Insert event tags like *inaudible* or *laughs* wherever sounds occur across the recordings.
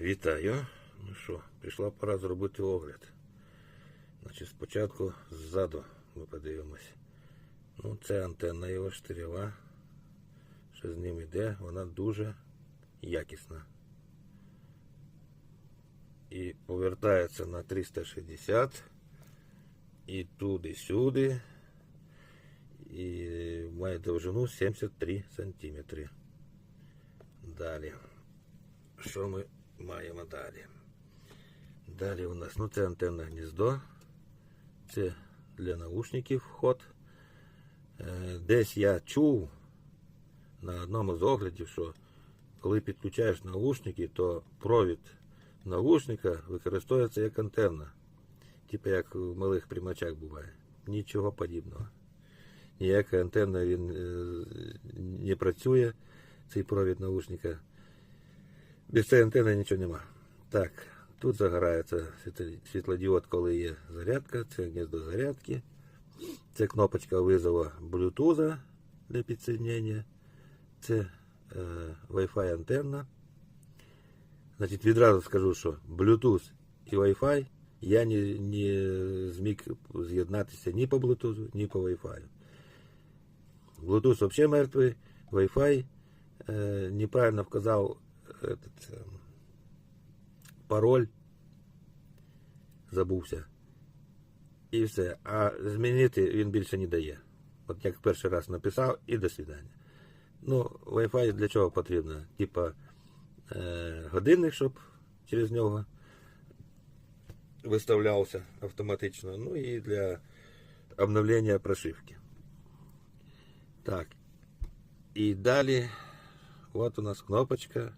Вітаю. Ну що, прийшла пора зробити огляд. Значить, спочатку ззаду ми подивимось. Ну, це антенна його штирєва. Що з ним йде, вона дуже якісна. І повертається на 360. І туди-сюди. І має довжину 73 сантиметри. Далі. Що ми маємо далі? Далі у нас ну це антенне гніздо. Це для наушників вход. Е, Десь я чув на одному з оглядів, що коли підключаєш наушники, то провід наушника використовується як антенна. Типу як в малих приймачах буває. Нічого подібного. Ніяка антенна він е, не працює, цей провід наушника. Без цієї антенни нічого нема. Так, тут загорається світлодіод, коли є зарядка, це гніздо зарядки. Це кнопочка визову Bluetooth для підсоединення. Це е, Wi-Fi антенна. Значить, відразу скажу, що Bluetooth і Wi-Fi я не, не зміг з'єднатися ні по Bluetooth, ні по Wi-Fi. Bluetooth взагалі мертвий, Wi-Fi е, неправильно вказав этот, е, пароль, забувся. І все. А змінити він більше не дає. От як перший раз написав і до свидання. Ну, Wi-Fi для чого потрібно? Типа е, годинник, щоб через нього виставлявся автоматично. Ну і для обновлення прошивки. Так. І далі, от у нас кнопочка,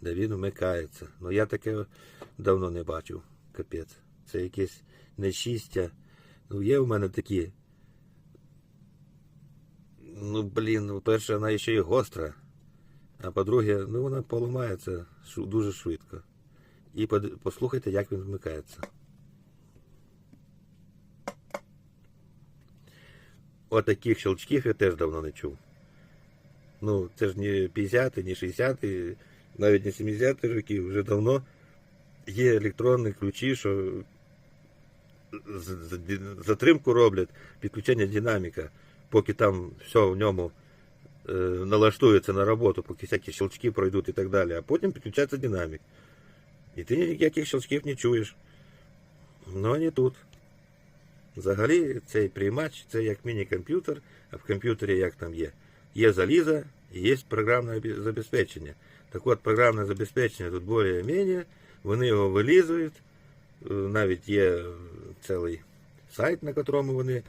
де він вмикається. Ну я таке давно не бачив. Капець. Це якесь нещастя. Ну, є в мене такі. Ну, блін, ну, перше, вона ще й гостра. А по-друге, ну вона поламається дуже швидко. І послухайте, як він вмикається. Отаких щелчків я теж давно не чув. Ну, це ж не 50, не 60, навіть не 70 роки, вже давно є електронні ключі, що затримку роблять, підключення динаміка, поки там все в ньому е, налаштується на роботу, поки всякі щелчки пройдуть і так далі, а потім підключається динамік. І ти ніяких щелчків не чуєш. Ну, а не тут. Взагалі, цей приймач це як міні-комп'ютер, а в комп'ютері як там є? Є залізо і є програмне забезпечення. Так от, програмне забезпечення тут більш-менш, вони його вилізують. Е, Навіть є цілий сайт, на якому вони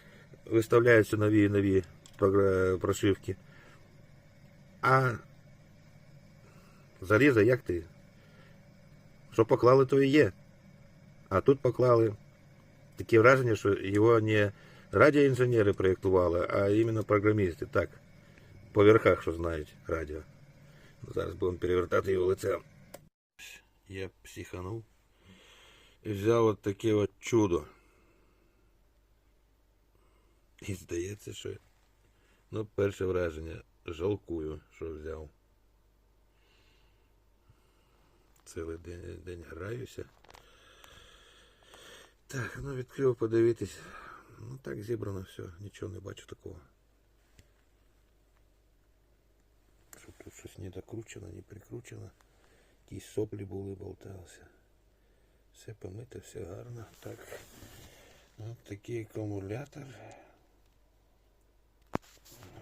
виставляються нові і нові програ- прошивки. А залізо як ти? Що поклали, то і є. А тут поклали таке враження, що його не радіоінженери проєктували, а іменно програмісти. Так, по верхах, що знають радіо. Зараз будемо перевертати його лицем. Я психанув і взяв от таке от чудо. І здається, що ну, перше враження жалкую, що взяв. Цілий день, день граюся. Так, ну відкрив подивитись. Ну так зібрано все, нічого не бачу такого. Щоб тут щось не докручено, не прикручено. Якісь соплі були, болталися. Все помите, все гарно. Так. Ось такий акумулятор.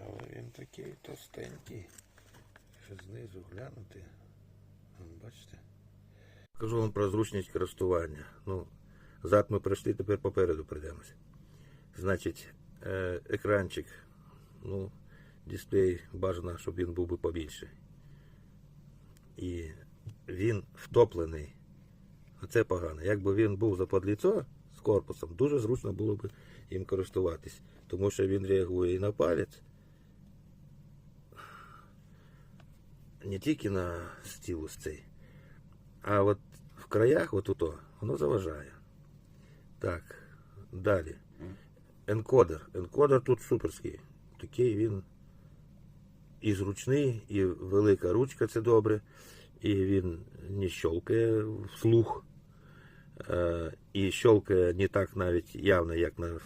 Але він такий товстенький. Якщо знизу глянути. Бачите? Кажу вам про зручність користування. Ну, зад ми пройшли, тепер попереду прийдемося. Значить, е, екранчик. Ну, дисплей бажано, щоб він був би побільший. І він втоплений. Оце погано. Якби він був заподліцо з корпусом, дуже зручно було б їм користуватись. Тому що він реагує і на палець, не тільки на стілус цей, а от в краях, от ото, воно заважає. Так, далі. Енкодер. Енкодер тут суперський. Такий він і зручний, і велика ручка це добре. і він не щелкає вслух. Е, І щелкає не так навіть явно, як на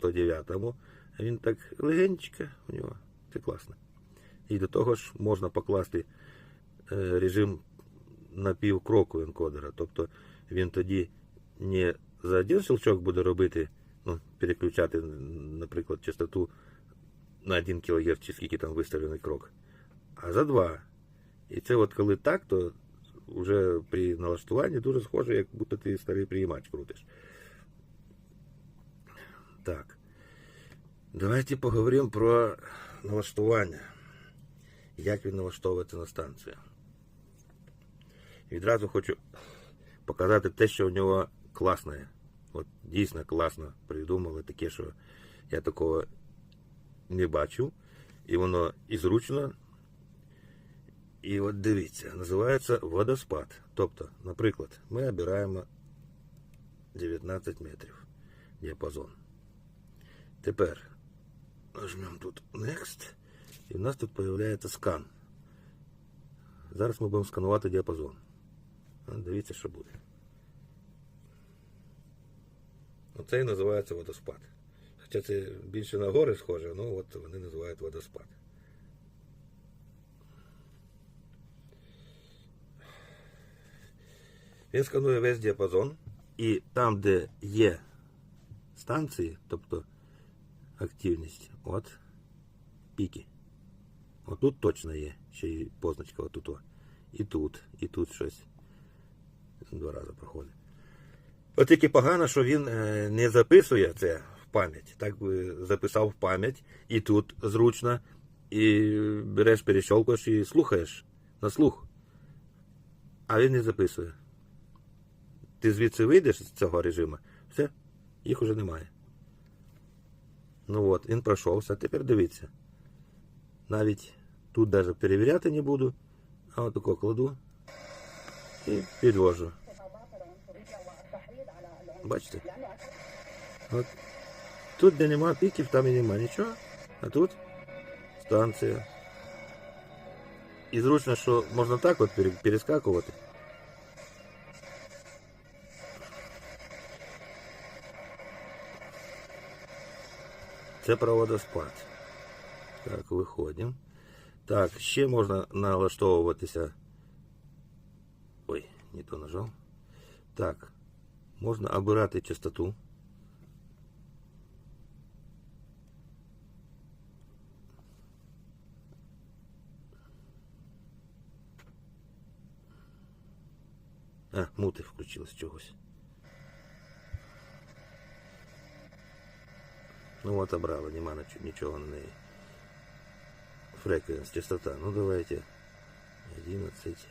109-му. Він так легенечко у нього. Це класно. І до того ж можна покласти е, режим на півкроку енкодера. Тобто він тоді не за один щелчок буде робити, ну, переключати, наприклад, частоту на 1 кГц, чи скільки там виставлений крок, а за два. І це от коли так, то вже при налаштуванні дуже схоже, як будто ти старий приймач крутиш. Так. Давайте поговоримо про налаштування. Як він налаштовується на станцію. Відразу хочу показати те, що в нього класне. От дійсно класно придумали таке, що я такого не бачив. І воно і зручно. І от дивіться, називається водоспад. Тобто, наприклад, ми обираємо 19 метрів діапазон. Тепер нажмемо тут Next, і в нас тут з'являється скан. Зараз ми будемо сканувати діапазон. Дивіться, що буде. Оце і називається водоспад. Хоча це більше на гори схоже, ну от вони називають водоспад. Він сканує весь діапазон, і там, де є станції, тобто активність, от піки. Отут точно є, ще й позначка отут. І тут, і тут щось. Два рази проходить. От тільки погано, що він е, не записує це пам'ять. Так записав в пам'ять, і тут зручно, і береш, перещолкуєш і слухаєш на слух. А він не записує. Ти звідси вийдеш з цього режиму, все, їх уже немає. Ну от, він пройшовся, тепер дивіться. Навіть тут навіть перевіряти не буду, а от отако кладу і підвожу. Бачите? От. Тут, де нема піків, там і нема нічого. А тут станція. І зручно, що можна так от пере- перескакувати. Це про водоспад. Так, виходимо. Так, ще можна налаштовуватися. Ой, не то нажав. Так, можна обирати частоту. А, мути включилось чогось. Ну от обрала, нема нач- нічого на неї. Фреквенс, частота. Ну давайте 11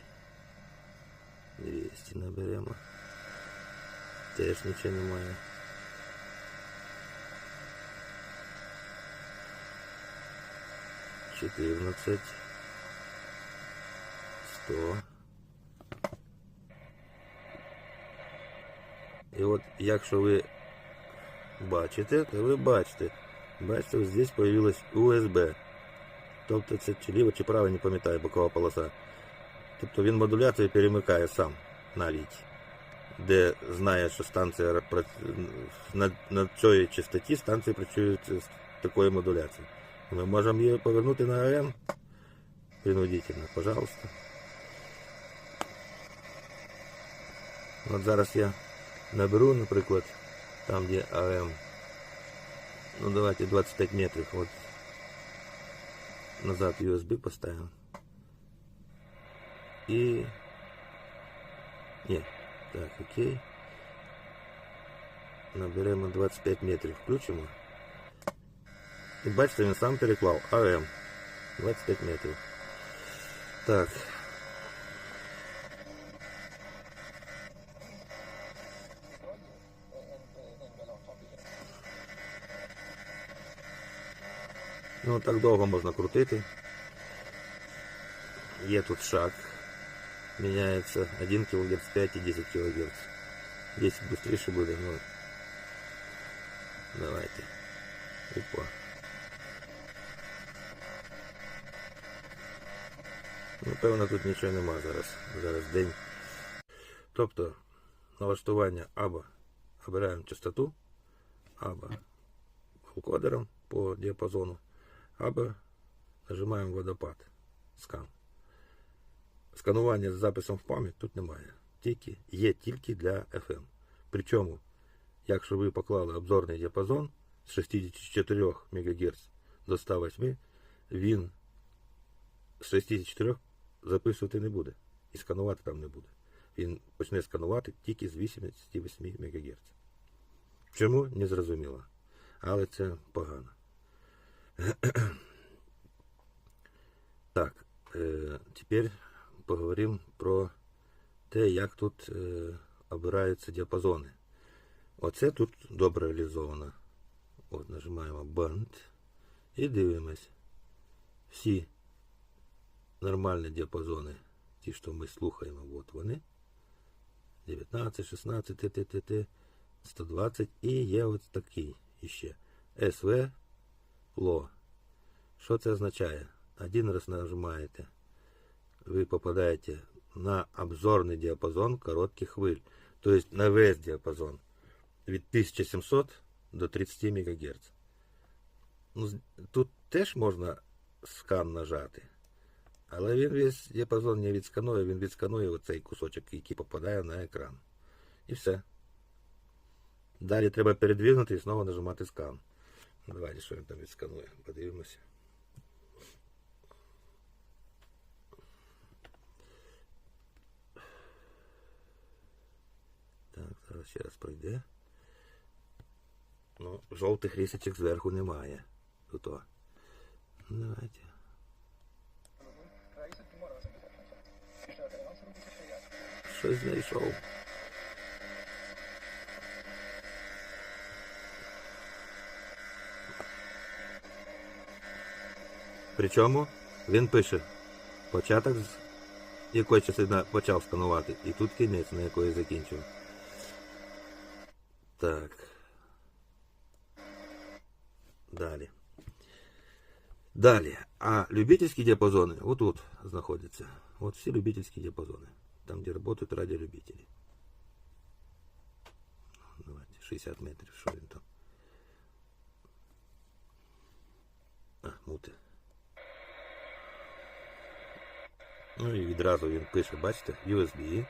200 наберемо. Теж нічого немає. Чотирнадцять. Сто. І от якщо ви бачите, то ви бачите. Бачите, ось здесь появилась USB. Тобто це чи ліва, чи права, не пам'ятаю, бокова полоса. Тобто він модуляцію перемикає сам навіть, де знає, що станція на, на цій частоті станція працює з такою модуляцією. Ми можемо її повернути на АМ принудительно, пожалуйста. От зараз я наберу, наприклад, там, де АМ. Ну давайте 25 метрів. От назад USB поставим. І... Ні, так, окей. Наберемо 25 метрів, включимо. І бачите, він сам переклав АМ. 25 метрів. Так. Ну, так довго можна крутити. Є тут шаг. Міняється 1 кГц, 5 і 10 кГц. 10 швидше буде, ну. Давайте. Опа. Ну, певно, тут нічого нема зараз. Зараз день. Тобто, налаштування або обираємо частоту, або кодером по діапазону, Або нажимаємо водопад. Скан. Сканування з записом в пам'ять тут немає. Тільки, є тільки для FM. Причому, якщо ви поклали обзорний діапазон з 64 МГц до 108, він з 64 записувати не буде. І сканувати там не буде. Він почне сканувати тільки з 88 МГц. Чому? Не зрозуміло. Але це погано. *clears throat* Так, е, тепер поговоримо про те, як тут е, обираються діапазони. Оце тут добре реалізовано. От, нажимаємо Band і дивимось. Всі нормальні діапазони, ті, що ми слухаємо, от вони. 19, 16, ТТТ, 120 і є от такий іще. СВ ЛО. Що це означає? Один раз нажимаєте, ви попадаєте на обзорний діапазон коротких хвиль. Тобто на весь діапазон від 1700 до 30 МГц. Ну, тут теж можна скан нажати. Але він весь діапазон не відсканує, він відсканує оцей кусочок, який попадає на екран. І все. Далі треба передвинути і знову нажимати скан. Давайте, що він там відсканує. Подивимося. Так, зараз ще раз пройде. Ну, жовтих рисочок зверху немає. Тут. Ну, Давайте. Щось знайшов. Причому він пише початок з якої частина почав сканувати, і тут кінець, на якої закінчив. Так. Далі. Далі. А любительські діапазони отут знаходяться. От всі любительські діапазони. Там, де працюють радіолюбителі. Давайте, 60 метрів, що він там. А, мути. Ну і відразу він пише, бачите, USB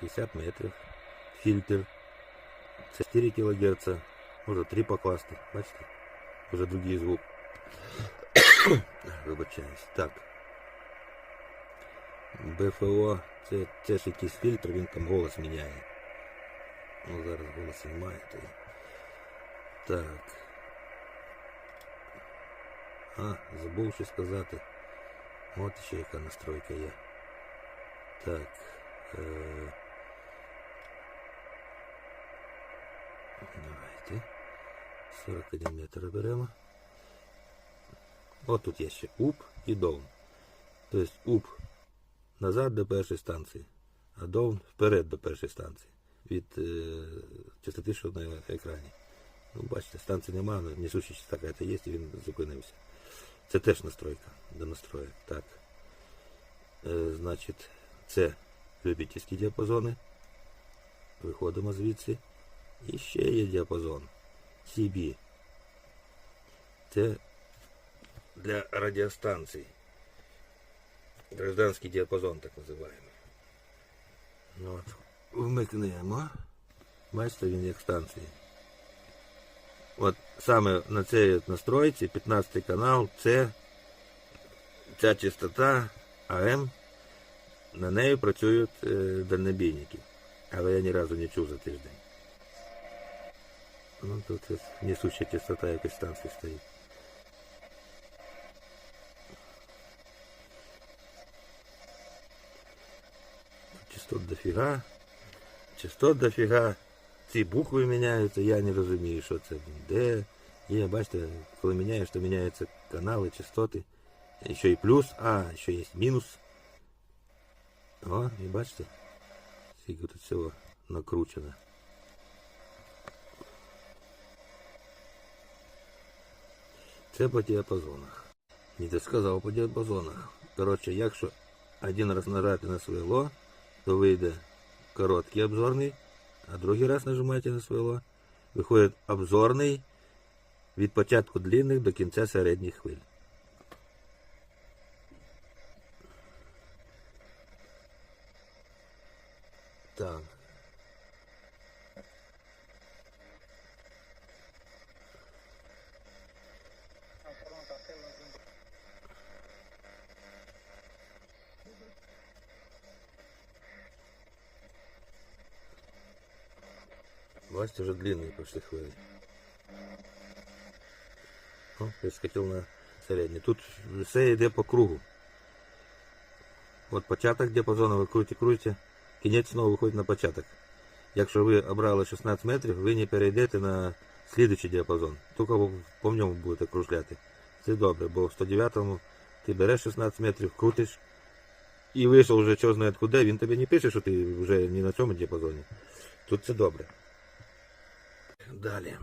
60 метрів, фільтр. Це 4 кГц, може 3 покласти, бачите? Вже другий звук. Вибачаюсь. Так. БФО, це теж якийсь фільтр, він там голос міняє. Ну, зараз голос немає. То... Так. А, забув ще сказати. От ще яка настройка є. Так. Е... Давайте. 41 метр беремо. От тут є ще up і down. Тобто up назад до першої станції, а down вперед до першої станції. Від е, частоти, що на екрані. Ну, бачите, станції немає, але несуща частота є, і він зупинився. Це теж настройка до настроєк. Так. Е, значить, це любительські діапазони. Виходимо звідси. І ще є діапазон CB. Це для радіостанцій. Гражданський діапазон, так називаємо. Ну, От. Вмикнемо. Бачите, він як станції. От саме на цій настройці 15 канал це ця частота АМ. На неї працюють е, дальнобійники. Але я ні разу не чув за тиждень. Ну тут несуща частота якась станції стоїть. Частот дофіга. Частот дофіга. Ці букви міняються, я не розумію, що це. Де. Є, бачите, коли міняєш, то міняються канали, частоти. Ще і плюс, а, ще є мінус. О, і бачите, скільки тут всього накручено. Це по діапазонах. Не досказав по діапазонах. Коротше, якщо один раз нажати на сверло, то вийде короткий обзорний, А другий раз нажимаєте на сверло, виходить обзорний від початку длинних до кінця середніх хвиль. Так. Бачите, вже длинні пішли хвилі. О, перескочив на середній. Тут все йде по кругу. От початок діапазону ви крутите, крутите, кінець знову виходить на початок. Якщо ви обрали 16 метрів, ви не перейдете на слідуючий діапазон. Тільки по ньому будете кружляти. Це добре, бо в 109-му ти береш 16 метрів, крутиш і вийшов вже чого знає куди, він тобі не пише, що ти вже не на цьому діапазоні. Тут це добре. Далі.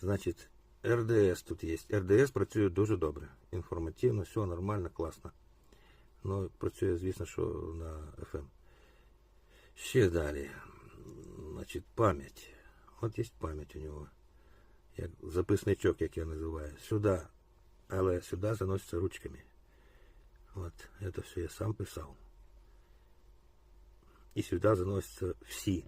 Значить, РДС тут є. РДС працює дуже добре. Інформативно, все нормально, класно. Ну, працює, звісно, що на FM. Ще далі. Значить, пам'ять. От є пам'ять у нього. Як записничок, як я називаю. Сюди. Але сюди заноситься ручками. От, це все я сам писав. І сюди заносяться всі.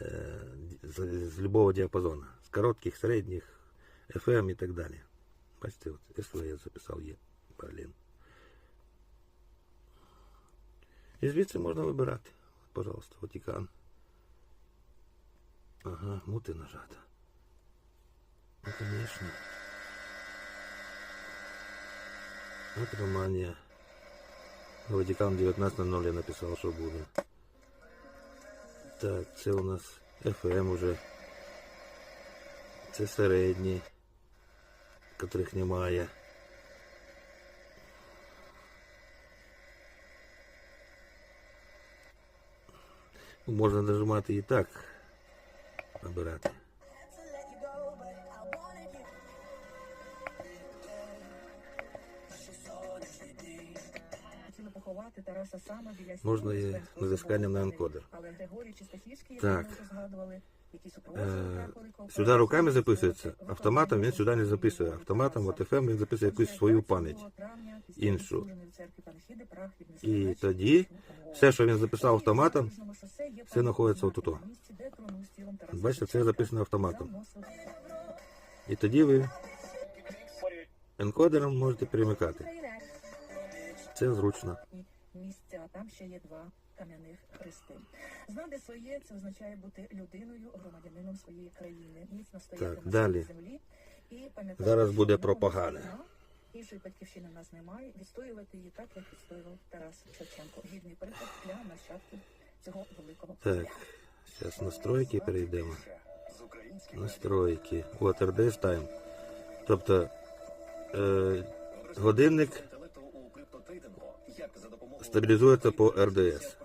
Е, з, з любого діапазону. З коротких, середніх, FM і так далі. Бачите, от СВ я записав є паралельно. І звідси можна вибирати. От, пожалуйста, Ватикан. Ага, мути нажата. Ну, конечно. От Романія. Ватикан 19.00 я написав, що буде. Так, це у нас FM уже. Це середні, котрих немає. Ну, Можна нажимати і так. Набирати. Тараса саме біля Можна і натисканням на енкодер. Але Григорій Чистосільський, як ми згадували, які супроводжували Е, Сюди руками записується, автоматом він сюди не записує. Автоматом от FM він записує якусь свою пам'ять. іншу. І тоді все, що він записав автоматом, все знаходиться отут. Бачите, це записано автоматом. І тоді ви енкодером можете перемикати. Це зручно. Місця, там ще є два кам'яних хрести. Знати своє це означає бути людиною, громадянином своєї країни, міцно стояти Так, на далі. землі і пам'ятати, Зараз буде в про нього погане. війна, Іншої батьківщини в нас немає. Відстоювати її так, як відстоював Тарас Шевченко. Гідний приклад для нащадків цього великого Так, зараз настройки перейдемо. Настройки. От RDS Time. Тобто е, годинник стабілізується по РДС.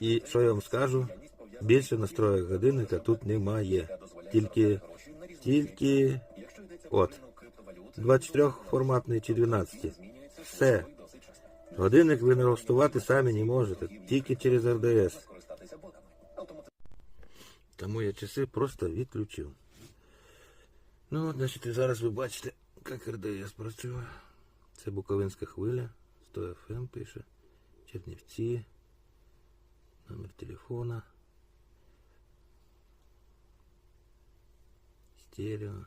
І що я вам скажу? Більше настроїк годинника тут немає. Тільки, тільки от 24 форматний чи 12. Все. Годинник ви налаштувати самі не можете, тільки через РДС. Тому я часи просто відключив. Ну, значить, і зараз ви бачите, як РДС працює. Це Буковинська хвиля, 100 FM пише, Чернівці, номер телефона, стерео.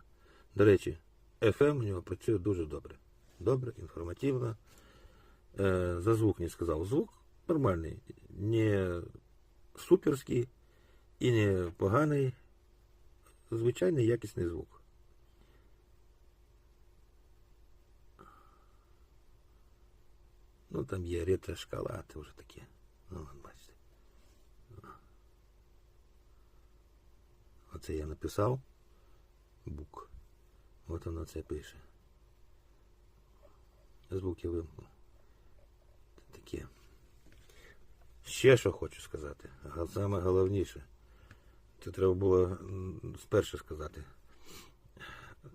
До речі, FM у нього працює дуже добре. Добре, інформативно. Е, за звук не сказав. Звук нормальний, не суперський і не поганий. Звичайний якісний звук. Ну там є ретро-шкала, це вже таке. Ну, бачите. Оце я написав. Бук. От воно це пише. Звук я вимкнув. Таке. Ще що хочу сказати. Саме головніше. Це треба було спершу сказати.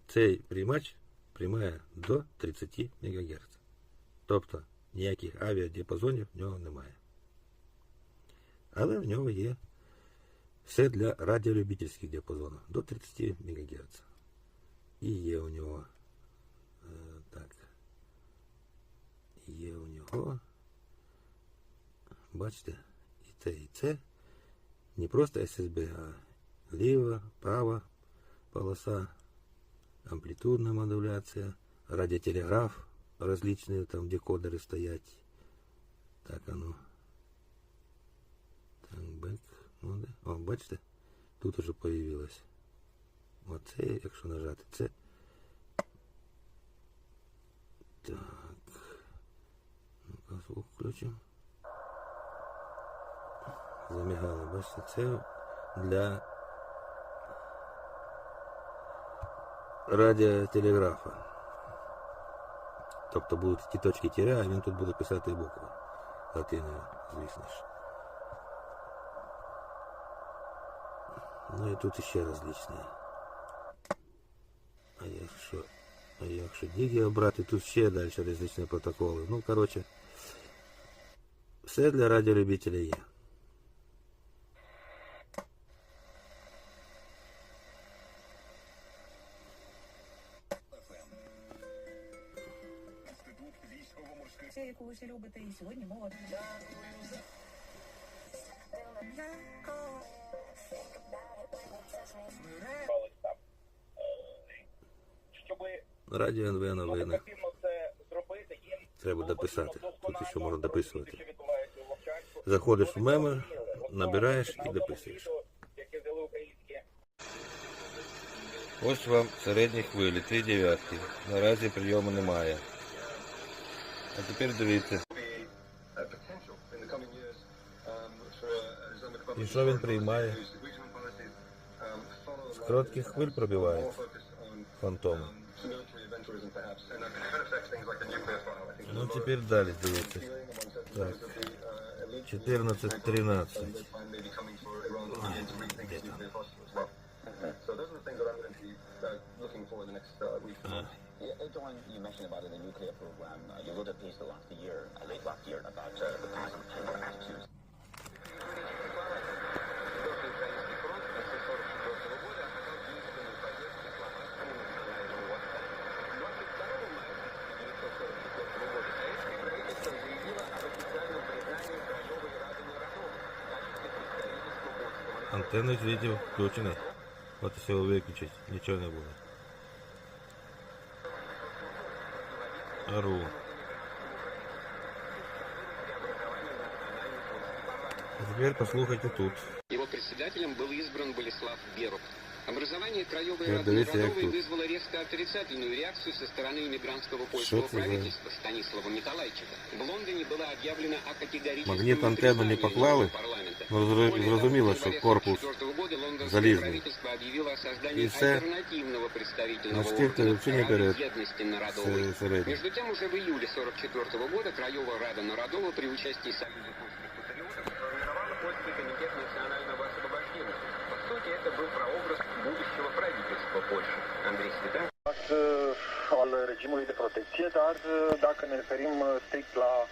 Цей приймач приймає до 30 МГц. Тобто ніяких авіадіапазонів в нього немає. Але в нього є все для радіолюбительських діапазонів до 30 МГц. І є у нього е, так. Є у нього. Бачите, і це, і це. Не просто SSB, а ліва, права полоса, амплитудная модуляция, радиотелеграф, различные там декодеры стоять. Так оно. Так, бек. Ну, да. О, бачите? Тут уже появилось. Оце, якщо нажати, це. Так. Ну-ка, звук включимо. Замігало, бачите, це для радіотелеграфа. Тобто будуть ті точки тіря, а він тут буде писати букви латиною, звісно ж. Ну і тут ще различні. А якщо, а якщо диги обрати, тут ще далі различні протоколи. Ну, коротше, все для радіолюбителя є. Всі любите, і сьогодні мова. Радіо НВ новини. Треба дописати. Тут ще можна дописувати. Заходиш в меми, набираєш і дописуєш. Ось вам середні хвилі, три дев'ятки. Наразі прийому немає. А тепер дивіться. І що він приймає? З коротких хвиль пробиває фантоми. Ну тепер далі дивіться. Так. 14, 13. Yeah, uh, John, you mentioned about the nuclear program. Uh, you wrote a piece last year, uh, late last year, about uh, the past and the attitudes. Антенна видео включена. Вот если его выключить, ничего не будет. Ару. Теперь послухайте тут. Его председателем был избран Болеслав Берук. Образование краевой Я рады дивіться, як Народовой тут. вызвало резко отрицательную реакцию со стороны иммигрантского польского Що це за- правительства Станислава Николайчика. В Лондоне была объявлена о категорическом Магніт антенну не отрицании поклали? нового парламента. Ну, зро- Более зрозуміло, того, в що январе корпус 44 года лондонское залізний. правительство объявило о создании І все. альтернативного представительного Наскільки органа взагалі не Рады берет едности народовой. Це середнє. Между тем, уже в июле 44 года Краевая Рада Народова при участии Союза польских патриотов сформировала Польский комитет национального правительства Польши. Андрей Светан. uh, al regimului de protecție, dar uh, dacă ne referim uh, strict la uh,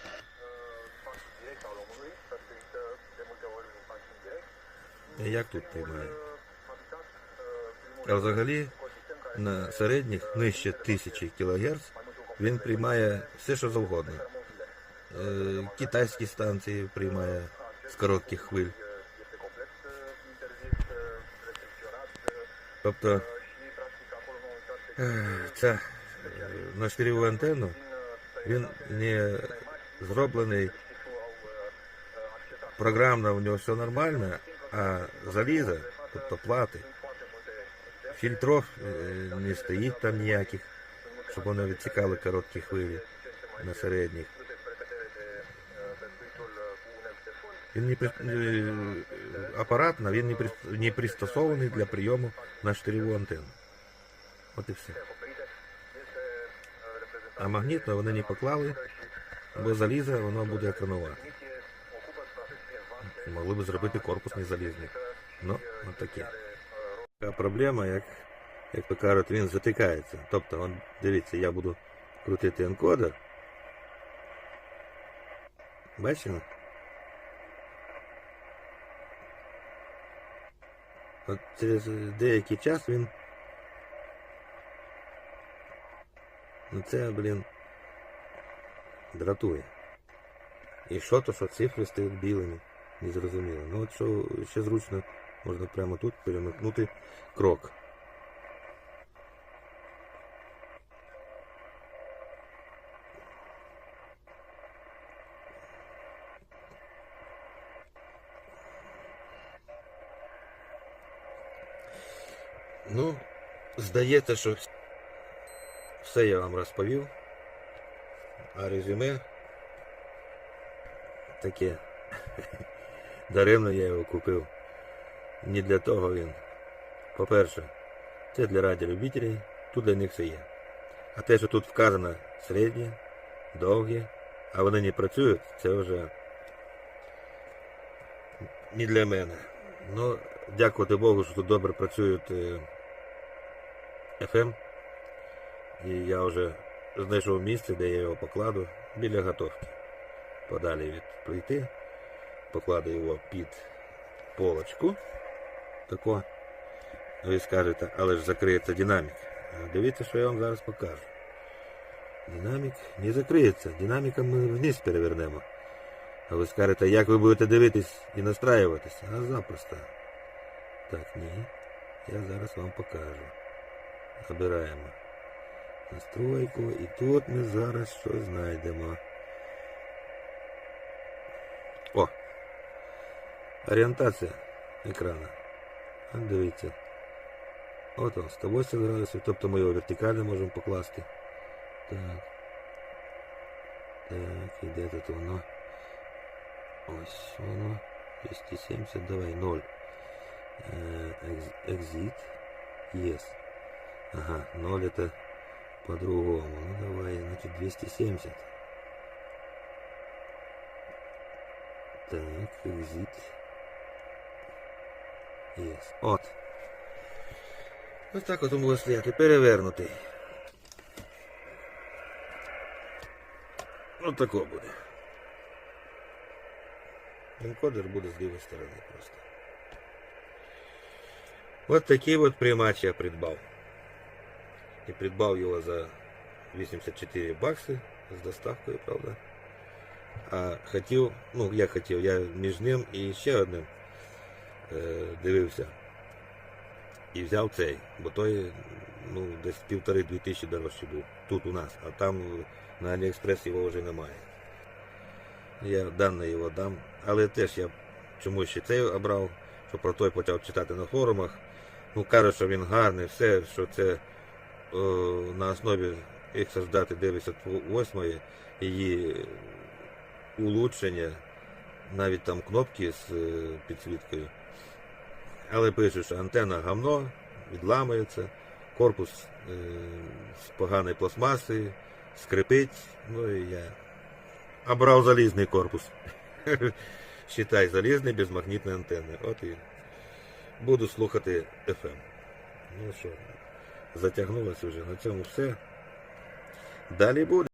impactul direct al omului, să se uită de multe ori un impact indirect, Як тут приймає? habitat, uh, primul А взагалі ecosistem care на середніх нижче 1000 кГц він приймає все, що завгодно. Е, Китайські станції приймає з коротких хвиль. uh, uh, uh, Тобто ця е, штирьову антенну він не зроблений програмно, у нього все нормально, а залізо, тобто плати, фільтров е, не стоїть там ніяких, щоб вони відсікали короткі хвилі на середніх. Він не при- е, апаратно, він не, при- не пристосований для прийому на штирьову антенну. От і все. А магнітно вони не поклали, бо залізо воно буде екранувати. Могли б зробити корпус не залізний. Ну, от таке. Така проблема, як, як то кажуть, він затикається. Тобто, он, дивіться, я буду крутити енкодер, Бачите? От через деякий час він. Ну це, блін, дратує. І що то, що цифри стають білими, незрозуміло. Ну от що ще зручно, можна прямо тут перемкнути крок. Ну, здається, що все я вам розповів. А резюме таке. *laughs* Даремно я його купив. Не для того він. По-перше, це для радіолюбителів, тут для них все є. А те, що тут вказано середнє, довге, а вони не працюють, це вже не для мене. Ну, дякувати Богу, що тут добре працюють е, FM. І я вже знайшов місце, де я його покладу біля готовки. Подалі від плити. Покладу його під полочку. Тако. Ви скажете, але ж закриється динамік. Дивіться, що я вам зараз покажу. Динамік не закриється. Динаміком ми вниз перевернемо. А ви скажете, як ви будете дивитись і настраюватися? А запросто. Так, ні. Я зараз вам покажу. Обираємо настройку і тут ми зараз що знайдемо. О! Орієнтація екрану. А дивіться. От он, 180 градусів, тобто ми його вертикально можемо покласти. Так. Так, і де тут воно? Ось воно. 270, давай, 0. Exit. Yes. Ага, 0 это по-другому. Ну давай, значит 270. Так, exit. Yes. От. Ось так от буде стояти, перевернутий. Ось тако буде. Енкодер буде з лівої сторони просто. Вот такий вот приймач я придбав. І придбав його за 84 бакси з доставкою, правда. А хотів, ну я хотів, я між ним і ще одним е, дивився. І взяв цей, бо той ну, десь півтори-дві тисячі дорожче був тут у нас, а там на Аліекспрес його вже немає. Я даний його дам, але теж я чомусь ще цей обрав, що про той почав читати на форумах. Ну, кажуть, що він гарний, все, що це на основі XHDAT 98 її улучшення, навіть там кнопки з е, підсвіткою. Але пишуть, що антенна гавно, відламується, корпус е, з поганої пластмаси, скрипить. Ну і я обрав залізний корпус. *laughs* Считай, залізний без магнітної антенни. От і буду слухати FM. Ну що, затягнулося вже. На цьому все. Далі буде.